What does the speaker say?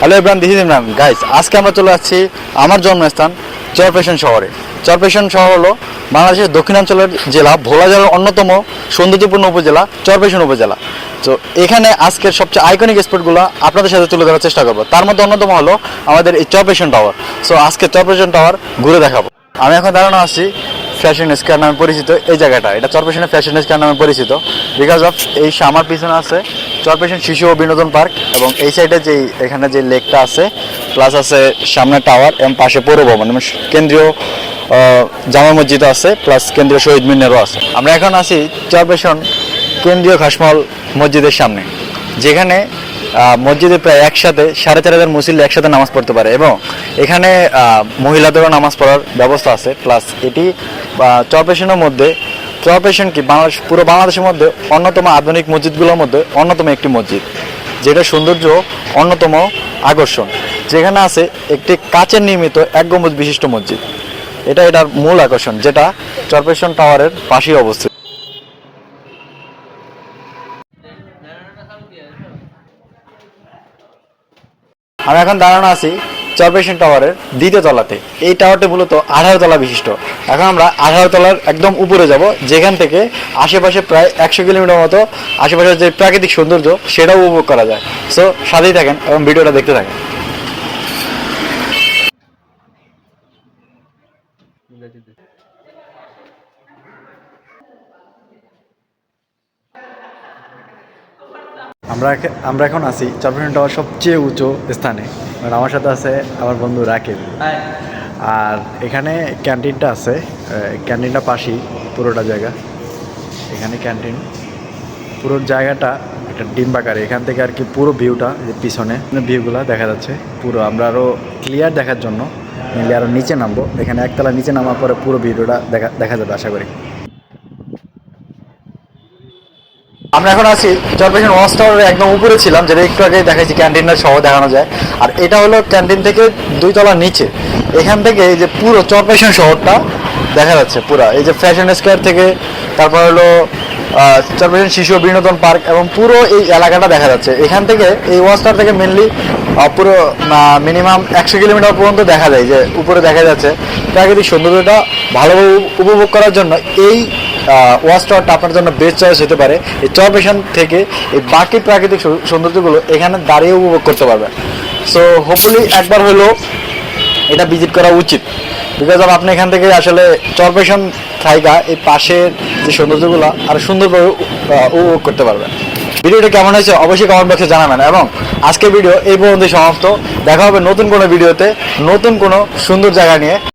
Hello Ibrahim this Imran guys আজকে আমরা চলে যাচ্ছি আমার জন্মস্থান চরপেশন শহরে। চরপেশন শহর হলো বাংলাদেশের দক্ষিণাঞ্চলের জেলা, ভোলা জেলার অন্যতম সৌন্দর্যপূর্ণ উপজেলা, চরপেশন উপজেলা। তো এখানে আজকের সবচেয়ে আইকনিক স্পটগুলো আপনাদের সাথে তুলে ধরার চেষ্টা করব। তার মধ্যে অন্যতম হলো আমাদের এই চরপেশন টাওয়ার সো আজকে চরপেশন টাওয়ার ঘুরে দেখাবো। আমি এখন দাঁড়ানো আছি ফ্যাশন স্কোয়ার নামে পরিচিত এই জায়গাটা এটা চরপেশনের ফ্যাশন স্কোয়ার নামে পরিচিত। বিকজ অফ এই আমার পিছনে আছে চরপেশন শিশু ও বিনোদন পার্ক এবং এই সাইডে যে এখানে যে লেকটা আছে প্লাস আছে সামনে টাওয়ার এবং পাশে পৌর ভবন এবং কেন্দ্রীয় জামা মসজিদ আছে প্লাস কেন্দ্রীয় শহীদ মিনারও আছে। আমরা এখন আছি চরপেশন কেন্দ্রীয় খাসমল মসজিদের সামনে, যেখানে মসজিদে প্রায় একসাথে সাড়ে চার হাজার মুসল্লি একসাথে নামাজ পড়তে পারে এবং এখানে মহিলাদেরও নামাজ পড়ার ব্যবস্থা আছে প্লাস এটি চরপেশনের মধ্যে চরপেশন কি? বাংলাদেশ পুরো বাংলাদেশের মধ্যে অন্যতম আধুনিক মসজিদগুলোর মধ্যে অন্যতম একটি মসজিদ, যেটা সৌন্দর্য অন্যতম আকর্ষণ। যেখানে আছে একটি কাচের নির্মিত এক গম্বুজ বিশিষ্ট মসজিদ। এটা এটার মূল আকর্ষণ, যেটা চরপেশন টাওয়ারের পাশেই অবস্থিত। আমি এখন দাঁড়ানো আছি চরপেশন টাওয়ারের দ্বিতীয় তলাতে। এই টাওয়ারটি মূলত আঠারো তলা বিশিষ্ট। এখন আমরা আঠারো তলার একদম উপরে যাব, যেখান থেকে আশেপাশে প্রায় একশো কিলোমিটার মতো আশেপাশের যে প্রাকৃতিক সৌন্দর্য, সেটাও উপভোগ করা যায়। সো সাথেই থাকেন এবং ভিডিওটা দেখতে থাকেন। আমরা আমরা এখন আছি চরপেশন টাওয়ার সবচেয়ে উঁচু স্থানে। আর আমার সাথে আছে আমার বন্ধু রাকিব। আর এখানে ক্যান্টিনটা আছে। ক্যান্টিনটা পাশেই পুরোটা জায়গা। এখানে ক্যান্টিন। পুরো জায়গাটা একটা ডিম্বাকারে এখান থেকে আর কি পুরো ভিউটা যে পিছনে ভিউগুলো দেখা যাচ্ছে। পুরো আমরা আরও ক্লিয়ার দেখার জন্য। মেনলি আরও নিচে নামবো। এখানে একতলা নিচে নামার পরে পুরো ভিডিওটা দেখা দেখা যাবে আশা করি। আমরা এখন আছি চরপেশন ওয়াচ টাওয়ারের একদম উপরে ছিলাম যেটা একটু আগে দেখাইছি ক্যান্টিনটা সহ দেখানো যায়। আর এটা হলো ক্যান্টিন থেকে দুই তলা নিচে। এখান থেকে এই যে পুরো চরপেশন শহরটা দেখা যাচ্ছে পুরা। এই যে ফ্যাশন স্কোয়ার থেকে তারপর হলো আহ, চরপেশন শিশু বিনোদন পার্ক এবং পুরো এই এলাকাটা দেখা যাচ্ছে। এখান থেকে এই ওয়াচ টাওয়ার থেকে মেনলি পুরো মিনিমাম একশো কিলোমিটার পর্যন্ত দেখা যায় যে উপরে দেখা যাচ্ছে। প্রাকৃতিক সৌন্দর্যটা ভালোভাবে উপভোগ করার জন্য এই ওয়াচ টাওয়ারটা আপনার জন্য বেস্ট চয়েস হতে পারে। এই চরপেশন থেকে এই বাকি প্রাকৃতিক সৌন্দর্যগুলো এখানে দাঁড়িয়ে উপভোগ করতে পারবেন। সো হোপফুলি একবার হলেও এটা ভিজিট করা উচিত। বিকজ অফ আপনি এখান থেকে আসলে চরপেশন থাইকা এই পাশের যে সৌন্দর্যগুলো, আর সুন্দরভাবে উপভোগ করতে পারবেন। ভিডিওটা কেমন হয়েছে অবশ্যই কমেন্ট বক্সে জানাবেন এবং আজকের ভিডিও এই পর্যন্ত সমাপ্ত। দেখা হবে নতুন কোনো ভিডিওতে নতুন কোনো সুন্দর জায়গা নিয়ে।